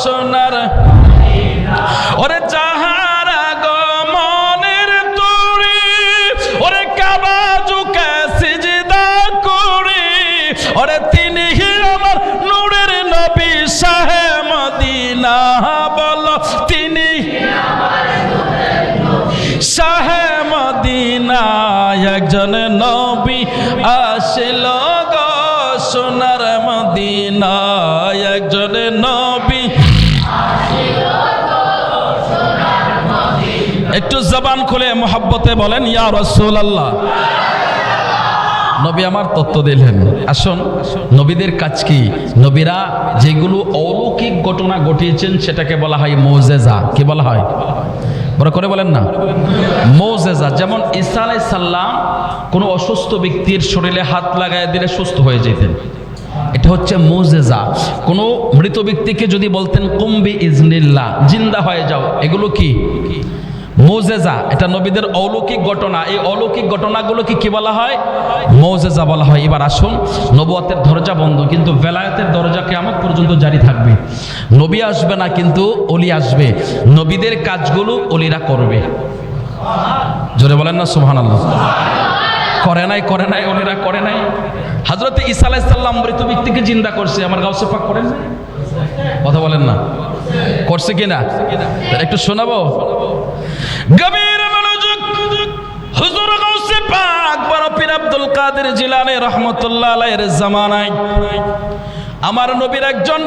সোনার। ওরে যাহারা গো মনের তুড়ি, ওরে কাবা জুকে সিজদা করি ওরে তিনি আমার নূরের নবী শাহে মদিনা বল, তিনি শাহে মদিনা একজন নবী আসিল গো সোনার মদিনা। একটু জবান খুলে মোহাব্বতে বলেন, ইয়া রসুল আল্লাহ নবী আমার তত্ত্ব দিলেন। আসুন, নবীদের কাজ কি? নবীরা যেগুলো অলৌকিক ঘটনা ঘটিয়েছেন, সেটাকে বলা হয় মৌজেজা। কি বলা হয়? বড় করে বলেন না। মৌজেজা, যেমন ঈসা আলাই সাল্লাম কোনো অসুস্থ ব্যক্তির শরীরে হাত লাগায় দিলে সুস্থ হয়ে যেতেন। এটা হচ্ছে মোজেজা। কোনো মৃত ব্যক্তিকে যদি বলতেন কুম্বি ইজনিল্লা জিন্দা হয়ে যাও এগুলো কি? মোজেজা, এটা নবীদের অলৌকিক ঘটনা। এই অলৌকিক ঘটনাগুলোকে কি বলা হয়? মৌজেজা বলা হয়। এবার আসুন, নবুয়াতের দরজা বন্ধ, কিন্তু বেলায়েতের দরজা কেমন পর্যন্ত জারি থাকবে। নবী আসবে না, কিন্তু অলি আসবে। নবীদের কাজগুলো অলিরা করবে। জোরে বলেন না সুবহান আল্লাহ করে নাই করে নাই, অলিরা করে নাই। হাজরত ঈসা আলাইসাল্লাম মৃত ব্যক্তিকে জিন্দা করছে। আমার গাউসে পাক করেন কথা বলেন না। করছে কিনা? একটু শোনাবো? গভীর মনোযোগ, হুজুর গাউসে পাক, বড় পীর আব্দুল কাদের জিলানী রহমতুল্লাহ আলাইহির জামানায়। আমার নবীর একজন